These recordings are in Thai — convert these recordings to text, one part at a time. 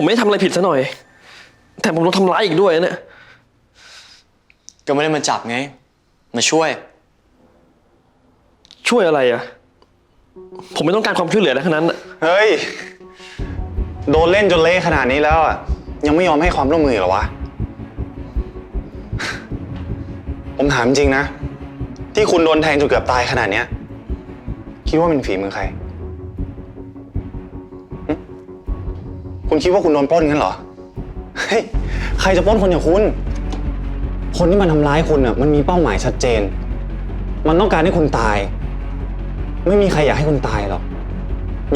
ผมไม่ได้ทำอะไรผิดซะหน่อย แต่ผมโดนทำร้ายอีกด้วยนะเนี่ยก็ไม่ได้มาจับไง มาช่วย ช่วยอะไรอะผมไม่ต้องการความช่วยเหลืออะไรทั้งนั้นน่ะเฮ้ย โดนเล่นจนเละขนาดนี้แล้วอะ ยังไม่ยอมให้ความร่วมมืออีกเหรอวะ ผมถามจริงนะ ที่คุณโดนแทงจนเกือบตายขนาดเนี้ย คิดว่าเป็นฝีมือใคร คุณคิดว่าคุณโดนปล้นงั้นเหรอ เฮ้ย ใครจะปล้นคนอย่างคุณ คนที่มันทำร้ายคุณอะ มันมีเป้าหมายชัดเจน มันต้องการให้คุณตาย ไม่มีใครอยากให้คุณตายหรอก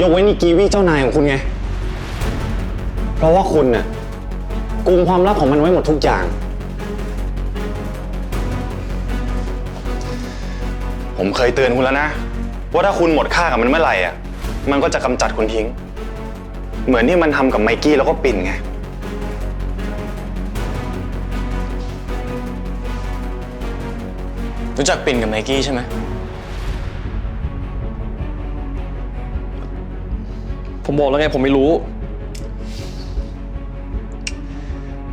ยกเว้นอีกีวีเจ้านายของคุณไง เพราะว่าคุณน่ะกุมความลับของมันไว้หมดทุกอย่าง ผมเคยเตือนคุณแล้วนะ ว่าถ้าคุณหมดค่ากับมันเมื่อไหร่อะ มันก็จะกำจัดคุณทิ้ง เหมือนที่มันทำกับไมกี้แล้วก็ปิ่นไง รู้จักปิ่นกับไมกี้ใช่ไหม ผมบอกแล้วไงผมไม่รู้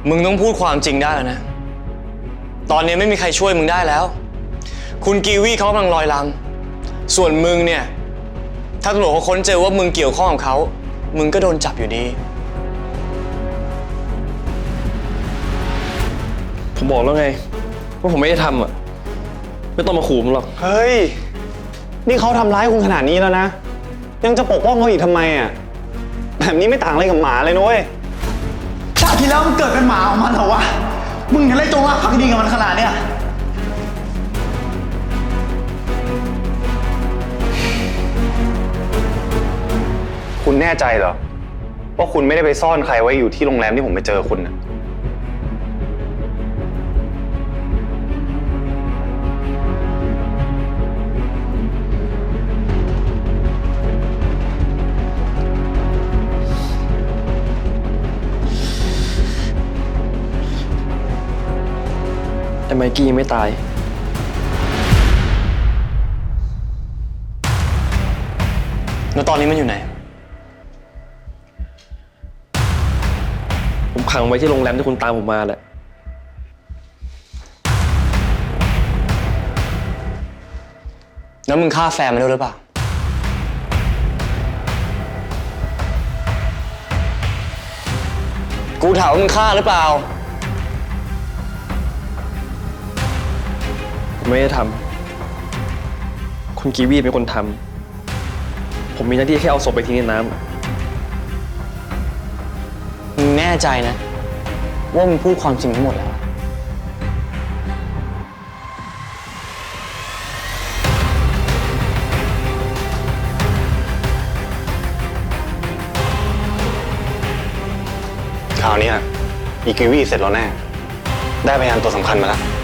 มึงต้องพูดความจริงได้แล้วนะ ตอนนี้ไม่มีใครช่วยมึงได้แล้ว คุณกีวีเขากำลังลอยลำส่วนมึงเนี่ย ถ้าตำรวจเขาค้นเจอว่ามึงเกี่ยวข้องกับเขา มึงก็โดนจับอยู่ดี ผมบอกแล้วไง ว่าผมไม่ได้ทำอะ ไม่ต้องมาขู่ผมหรอก เฮ้ย นี่เขาทำร้ายคุณขนาดนี้แล้วนะ ยังจะปกป้องเขาอีกทำไมอะ แบบนี้ไม่ต่างอะไรกับหมาเลยนุ้ย ชาติที่แล้วมันเกิดเป็นหมาของมันเหรอวะ มึงยังไล่จงรักภักดีกับมันขนาดเนี้ย แน่ใจเหรอ ว่าคุณไม่ได้ไปซ่อนใครไว้อยู่ที่โรงแรมที่ผมไปเจอคุณน่ะแต่ไมกี้ยังไม่ตาย แล้วตอนนี้มันอยู่ไหน ขังไว้ที่โรงแรมที่คุณตามผมมาแหละ แล้วมึงฆ่าแฟนมันด้วยหรือเปล่า กูถามว่ามึงฆ่าหรือเปล่า ผมไม่ได้ทำ คุณกีวีเป็นคนทำ ผมมีหน้าที่แค่เอาศพไปทิ้งในน้ำมึงแน่ใจนะ ว่ามึงพูดความจริงทั้งหมดแล้วคราวนี้อีกิวีเสร็จแล้วแน่ ได้พยานตัวสำคัญมาแล้ว